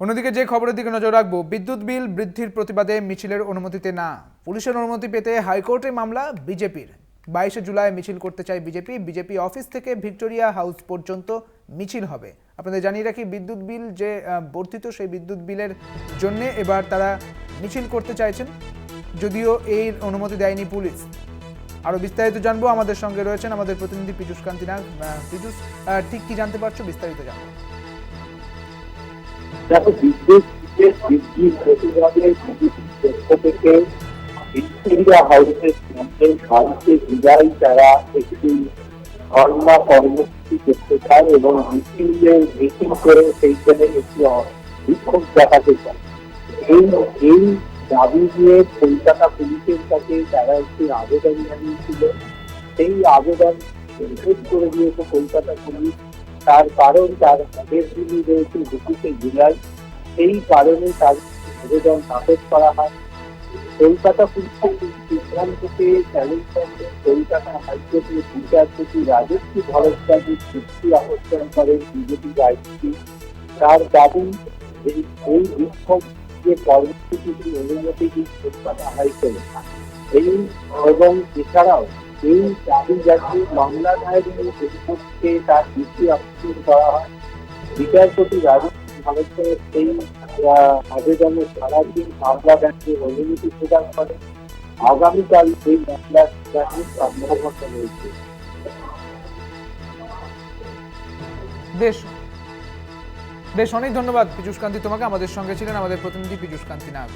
অন্যদিকে যে খবরের দিকে নজর রাখব, বিদ্যুৎ বিল বৃদ্ধির প্রতিবাদে মিছিলের অনুমতিতে না। পুলিশের অনুমতি পেতে হাইকোর্টে মামলা বিজেপির। বাইশে জুলাই মিছিল করতে চায় বিজেপি। বিজেপি অফিস থেকে ভিক্টোরিয়া হাউস পর্যন্ত মিছিল হবে। আপনাদের জানিয়ে রাখি, বিদ্যুৎ বিল যে বর্ধিত সেই বিদ্যুৎ বিলের জন্য এবার তারা মিছিল করতে চাইছেন। যদিও এই অনুমতি দেয়নি পুলিশ। আরও বিস্তারিত জানব। আমাদের সঙ্গে রয়েছেন আমাদের প্রতিনিধি পীযুষ কান্তি নাগ পীযুষ ঠিক কি জানতে পারছ? বিস্তারিত জানব। দেখো বিদ্যুৎ বিলের বৃদ্ধির প্রতিবাদে পক্ষ থেকে ভিক্টোরিয়া হাউসের সামনে ভারতে বিদায় তারা একটি ধর্ণা কর্মসূচি করতে চায় এবং মিছিলে মিটিং করে সেইখানে একটি বিক্ষোভ দেখাতে চায় এই এই দাবি নিয়ে কলকাতা পুলিশের কাছে তারা একটি আবেদন জানিয়েছিল সেই আবেদন নিষেধ করে দিয়েছে কলকাতা পুলিশ তার কারণ তার দিনই রয়েছে একুশে জুলাই সেই কারণে তার আবেদন নাকচ করা হয়। কলকাতা পুলিশের সিদ্ধান্তকে চ্যালেঞ্জ করে কলকাতা হাইকোর্টের বিচারপতি রাজস্বী ভরদ্বাজের চুক্তি আবর্তন করেন বিজেপি আইসি তার দাবি, এই বিক্ষোভ যে কর্মসূচিটি অনুমতি দিন কলকাতা হাইকোর্ট এই এবং এছাড়াও এই দাবি যাতে মামলা দায়েরের পরিপ্রেক্ষিতে তার দৃষ্টি আকর্ষণ করা হয়। বিচারপতি রাজস্থান ভারতের মামলা ব্যাংকের অনুমতি প্রদান করে। আগামীকাল এই মামলা শুনানির সম্ভাবনা রয়েছে। বেশ। বেশ, অনেক ধন্যবাদ পীযুষ কান্তি। তোমাকে আমাদের সঙ্গে ছিলেন, আমাদের প্রতিনিধি পীযুষ কান্তি নাগ।